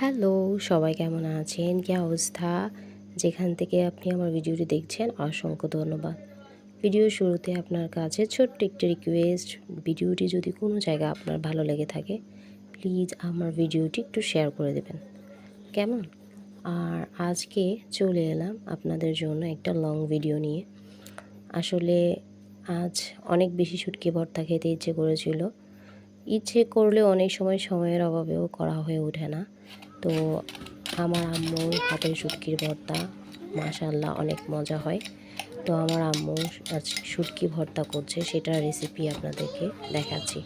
Hello, সবাই কেমন আছেন? কি অবস্থা? যেখান থেকে আপনি আমার ভিডিওটি দেখছেন, অসংখ্য ধন্যবাদ। ভিডিও শুরুতে আপনার কাছে ছোট্ট একটি রিকোয়েস্ট ভিডিওটি যদি কোনো জায়গায় আপনার ভালো লেগে থাকে প্লিজ আমার ভিডিওটি একটু শেয়ার করে দেবেন। কেমন? আর আজকে চলে এলাম আপনাদের জন্য একটা লং ভিডিও নিয়ে। আসলে আজ অনেক বেশি শুটকি ভর্তা খেতে ইচ্ছে করেছিল। ইচ্ছে করলে অনেক সময় সময়ের অভাবেও করা হয়ে ওঠে না। তো আমার আম্মুর হাতের শুটকির ভর্তা মাশাল্লাহ অনেক মজা হয়। তো আমার আম্মু আজ শুটকি ভর্তা করছে, সেটার রেসিপি আপনাদেরকে দেখাচ্ছি।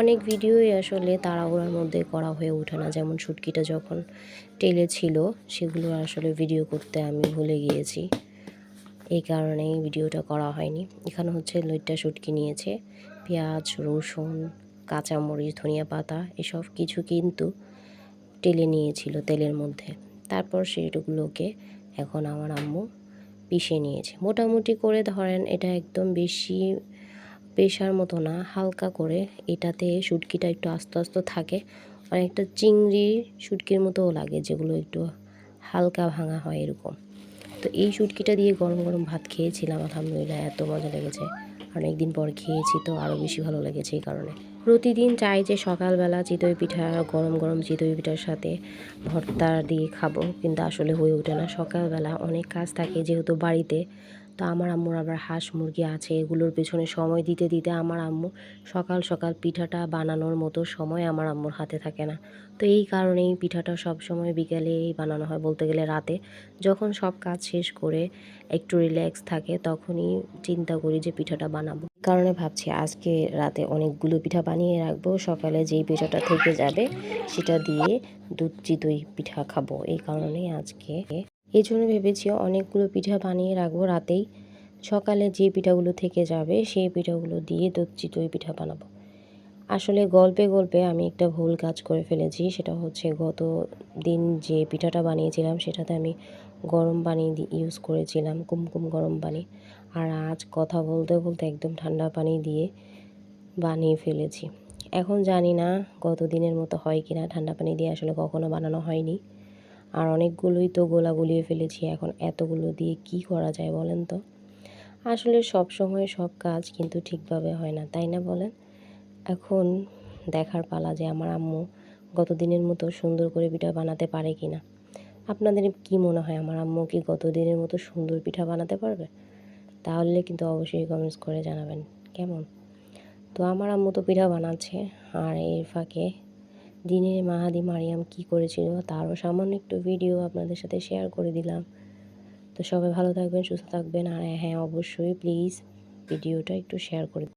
অনেক ভিডিওই আসলে তাড়াহুড়ার মধ্যে করা হয়ে ওঠে না, যেমন শুটকিটা যখন টেলে ছিল, সেগুলো আসলে ভিডিও করতে আমি ভুলে গিয়েছি। এই কারণেই ভিডিওটা করা হয়নি। এখানে হচ্ছে লইট্টা শুটকি নিয়েছে, পেঁয়াজ, রসুন কাঁচামরিচ ধনিয়া পাতা এসব কিছু কিন্তু টেলে নিয়েছিল তেলের মধ্যে। তারপর সেগুলোকে এখন আমার আম্মু পিষে নিয়েছে। মোটামুটি করে ধরেন এটা একদম বেশি পেশার মতো না, হালকা করে এটাতে শুটকিটা একটু আস্তে আস্তে থাকে। অনেকটা চিংড়ি শুটকির মতোও লাগে, যেগুলো একটু হালকা ভাঙা হয় এরকম। তো এই শুটকিটা দিয়ে গরম গরম ভাত খেয়েছিলাম, আলহামদুলিল্লাহ, এত মজা লেগেছে। অনেক দিন পর খেয়েছি, তো আরও বেশি ভালো লেগেছে এই কারণে। প্রতিদিন চাই যে সকালবেলা চিতই পিঠা, গরম গরম চিতই পিঠার সাথে ভর্তা দিয়ে খাব। কিন্তু আসলে হয়ে ওঠে না। সকালবেলা অনেক কাজ থাকে যেহেতু বাড়িতে। তো আমার আম্মুর আবার হাঁস মুরগি আছে, এগুলোর পেছনে সময় দিতে দিতে আমার আম্মু সকাল সকাল পিঠাটা বানানোর মতো সময় আমার আম্মুর হাতে থাকে না। তো এই কারণেই পিঠাটা সব সময় বিকেলেই বানানো হয়। বলতে গেলে রাতে যখন সব কাজ শেষ করে একটু রিল্যাক্স থাকে, তখনই চিন্তা করি যে পিঠাটা বানাবো। কারণে ভাবছি আজকে রাতে অনেকগুলো পিঠা বানিয়ে রাখব। সকালে যেই পিঠাটা থেকে যাবে সেটা দিয়ে দুধ চিতই পিঠা খাব। এই কারণে আজকে এই জন্য ভেবেছি অনেকগুলো পিঠা বানিয়ে রাখব রাতেই। সকালে যে পিঠাগুলো থেকে যাবে সেই পিঠাগুলো দিয়ে দুধ চিতই পিঠা বানাবো। আসলে গল্পে গল্পে আমি একটা ভুল কাজ করে ফেলেছি। সেটা হচ্ছে গত দিন যে পিঠাটা বানিয়েছিলাম, সেটাতে আমি গরম পানি ইউজ করেছিলাম, কুমকুম গরম পানি। আর আজ কথা বলতে বলতে একদম ঠান্ডা পানি দিয়ে বানিয়ে ফেলেছি। এখন জানি না গত দিনের মতো হয় কি না ঠান্ডা পানি দিয়ে আসলে কখনো বানানো হয়নি। আর অনেকগুলোই তো গোলা গুলিয়ে ফেলেছি, এখন এতগুলো দিয়ে কি করা যায় বলেন তো? আসলে সব সময় সব কাজ কিন্তু ঠিকভাবে হয় না, তাই না বলেন? এখন দেখার পালা যে আমার আম্মু গত দিনের মতো সুন্দর করে পিঠা বানাতে পারে কি না। আপনাদের কি মনে হয়, আমার আম্মু কি গত দিনের মতো সুন্দর পিঠা বানাতে পারবে? তাহলে কিন্তু অবশ্যই কমেন্টস করে জানাবেন, কেমন? তো আমার আম্মু তো পিঠা বানাচ্ছে, আর এর ফাঁকে দিনে মাহাদি মারিয়াম কি করেছিল তারও সামান্য একটু ভিডিও আপনাদের সাথে শেয়ার করে দিলাম। তো সবাই ভালো থাকবেন, সুস্থ থাকবেন, আর হ্যাঁ অবশ্যই প্লিজ ভিডিওটা একটু শেয়ার করে